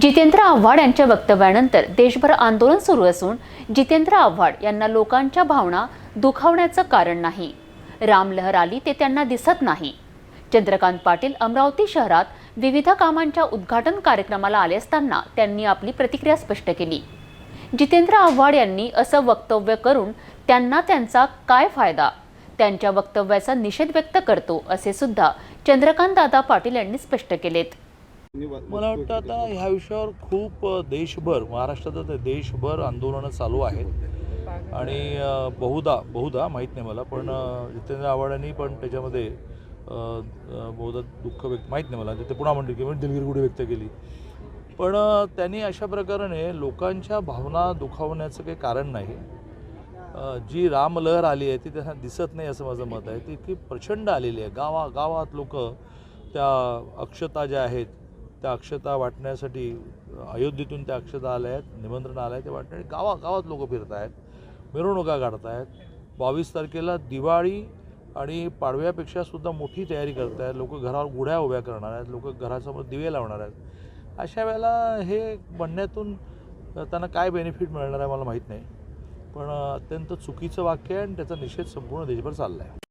जितेंद्र आव्हाड यांच्या वक्तव्यानंतर देशभर आंदोलन सुरू असून जितेंद्र आव्हाड यांना लोकांच्या भावना दुखावण्याचं कारण नाही. रामलहर आली ते त्यांना दिसत नाही. चंद्रकांत पाटील अमरावती शहरात विविध कामांच्या उद्घाटन कार्यक्रमाला आले असताना त्यांनी आपली प्रतिक्रिया स्पष्ट केली. जितेंद्र आव्हाड यांनी असं वक्तव्य करून त्यांना त्यांचा काय फायदा? त्यांच्या वक्तव्याचा निषेध व्यक्त करतो असे सुद्धा चंद्रकांत दादा पाटील यांनी स्पष्ट केलेत. मला वाटतं आता ह्या विषयावर खूप देशभर महाराष्ट्रात देशभर आंदोलनं चालू आहेत. आणि बहुधा बहुधा माहीत नाही मला पण जितेंद्र आव्हाडांनी पण त्याच्यामध्ये बहुधा दुःख व्यक्त माहीत नाही मला ते पुन्हा म्हणते किंवा दिलगिरी व्यक्त केली. पण त्यांनी अशा प्रकाराने लोकांच्या भावना दुखावण्याचं काही कारण नाही. जी रामलहर आली आहे ती त्यांना दिसत नाही असं माझं मत आहे. ती इतकी प्रचंड आलेली आहे. गावा गावात लोक त्या अक्षता ज्या आहेत त्या अक्षता वाटण्यासाठी अयोध्येतून त्या अक्षता आल्या आहेत निमंत्रण आलं आहे ते वाटण्या गावा गावात लोक फिरत आहेत मिरवणुका काढत आहेत बावीस तारखेला दिवाळी आणि पाडव्यापेक्षा सुद्धा मोठी तयारी करत आहेत लोक घरावर गुढ्या उभ्या करणार आहेत लोक घरासमोर दिवे लावणार आहेत. अशा वेळेला हे म्हणण्यातून त्यांना काय बेनिफिट मिळणार आहे मला माहीत नाही. पण अत्यंत चुकीचं वाक्य आहे आणि त्याचा निषेध संपूर्ण देशभर चालला आहे